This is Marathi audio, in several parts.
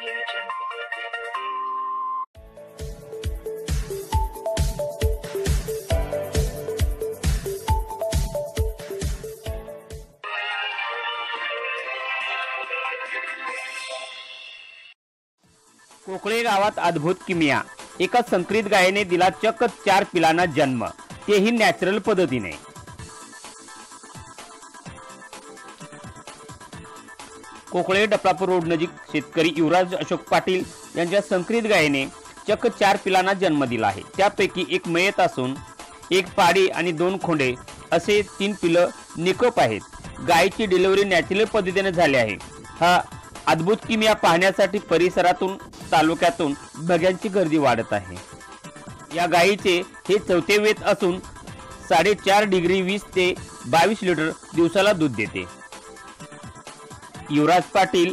कोकळे गावात अद्भुत किमिया. एका संकरित गायीने दिला चक्क चार पिलांना जन्म. तेही नॅचरल पद्धतीने. कोकळे डपरापूर रोड नजीक शेतकरी युवराज अशोक पाटील यांच्या संकरित गायीने चक्क चार पिलांना जन्म दिला आहे. त्यापैकी एक मयत असून एक पाडी आणि दोन खोंडे असे तीन पिलं निकोप आहेत. गायीची डिलिव्हरी नॅचरल पद्धतीने झाली आहे. हा अद्भुत किमिया पाहण्यासाठी परिसरातून तालुक्यातून भग्यांची गर्दी वाढत आहे. या गायीचे हे चौथे वेत असून साडेचार डिग्री वीस ते बावीस लिटर दिवसाला दूध देते. युवराज पाटील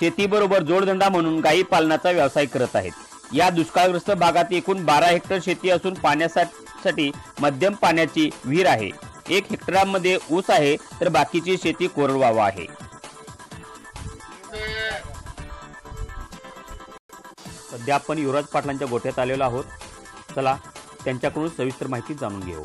शेतीबरोबर जोडधंदा म्हणून गायी पालनाचा व्यवसाय करत आहेत. या दुष्काळग्रस्त भागात एकूण बारा हेक्टर शेती असून पाण्यासाठी मध्यम पाण्याची विहीर आहे. एक हेक्टरामध्ये ऊस आहे तर बाकीची शेती कोरडवावा आहे. सध्या आपण युवराज पाटलांच्या गोठ्यात आलेलो आहोत. चला त्यांच्याकडून सविस्तर माहिती जाणून घेऊ.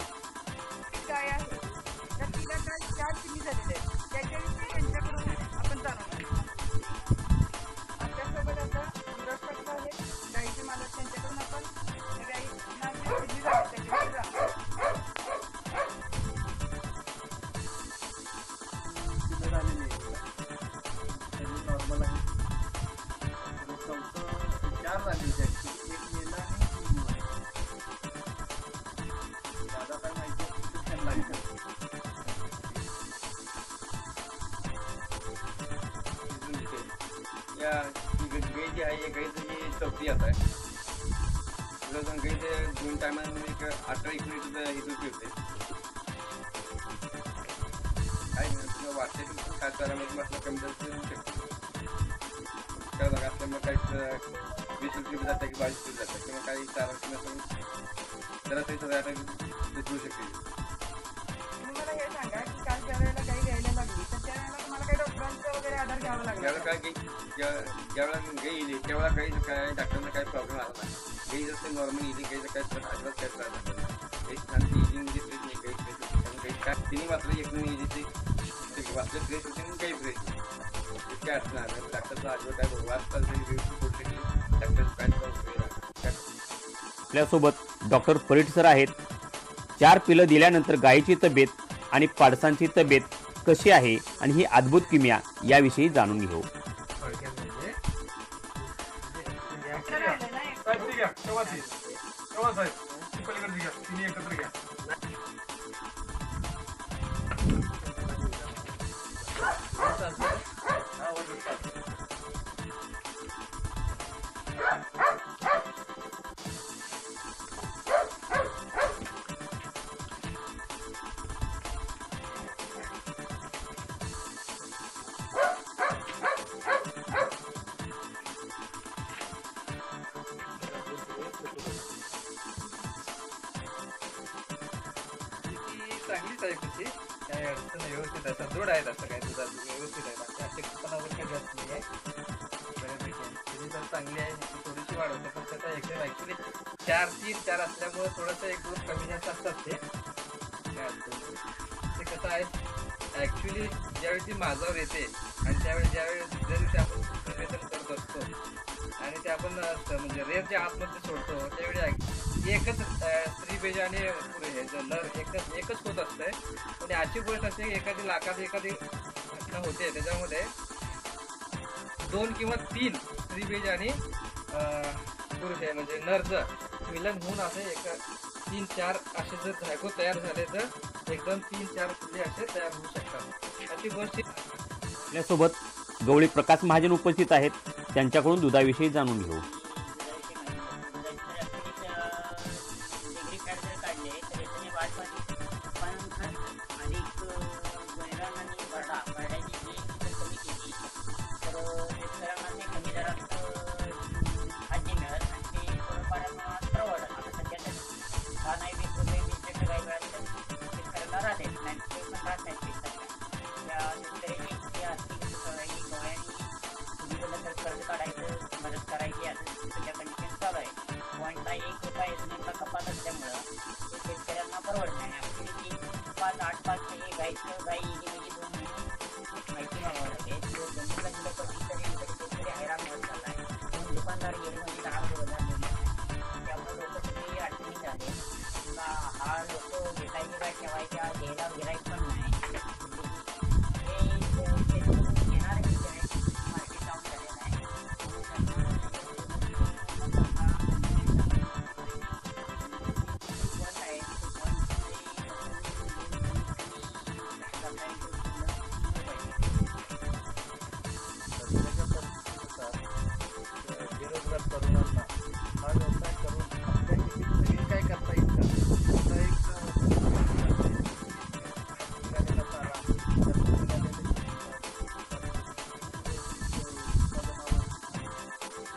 अठरा एक लिटर इथून पिळते काय नाही, तुला वाटते की पण काय चारामध्ये म्हटलं कमी जास्त होऊ शकते काय बघा असल्यामुळे काही वीस रुपये जाते की बावीस रुपये जाते किंवा काही चारा नसून जरा तरी सगळं आता देऊ शकते घ्यावा लागला. ज्यावेळेला का? काय ज्यावेळेला त्यावेळेला काही काही प्रॉब्लेम आला नाही. गाई जसं नॉर्मल काय अजिबात त्रास छान इजिंग म्हणजे फ्रेश नाही काय एक वाचलं फ्रेश होते आणि फ्रेश अडचण आलं डॉक्टरचा अजिबात काय काय प्रॉब्लेम आपल्यासोबत डॉक्टर परीट सर आहेत. चार पिलं दिल्यानंतर गायीची तब्येत आणि पाडसांची तब्येत कशी आहे आणि ही अद्भुत किमिया याविषयी जाणून घेऊ. थोडक्यात म्हणजे ती आहे कशी काही अडचण नाही, व्यवस्थित आहे. सदृढ आहे असं काही तुझा व्यवस्थित आहे. बाकी अशक्तपणावर काही जास्त नाही आहे. बऱ्यापैकी तिची तर चांगली आहे थोडीशी वाढवते. पण त्याचा एकदम ऍक्च्युली चार तीन चार असल्यामुळे थोडंसं एक दोन कमी जास्त असतात ते. ते कसं आहे ऍक्च्युली ज्यावेळी ती माझ्यावर येते आणि त्यावेळी ज्यावेळी जरी ते आपण सूत्रवेदन करत असतो आणि ते आपण म्हणजे रेस जे आतमध्ये सोडतो त्यावेळी ऍक- एकच अं, आणि नर एकच एकच होत असते पण अशी गोष्ट असते की एखादी लाखात एखादी घटना होते त्याच्यामध्ये दोन किंवा तीन स्त्रीबेज आणि पुरुष आहे. म्हणजे नरचं मिलन होऊन असे एक तीन चार असे जर झायको तयार झाले तर एकदम तीन चार फुले असे तयार होऊ शकतात. अशी गोष्ट आपल्यासोबत गवळी प्रकाश महाजन उपस्थित आहेत. त्यांच्याकडून दुधाविषयी जाणून घेऊ. म्हणजे जर काढले तर पण खत अधिक वैरण आणि भरडा भरड्याची जी कमी केली तर शेतकऱ्यांना तीन पाच गाई म्हणजे दोन माहिती घ्यावं लागेल तो जमिनीला दिलं कधी तरी हैराण होत चालला आहे दुकानदार गेले म्हणजे दहा हजार दिले त्यामुळे लोक सगळी अडचणीत आले हा लोक भेटायचे काय ठेवायच्या घ्यायला गिराईक पण नाही.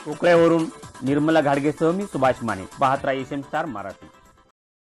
उत्पादनावर कोकळ्यावरून निर्मला घाडगेसह मी सुभाष माने. पाहत राहा एस एम स्टार मराठी.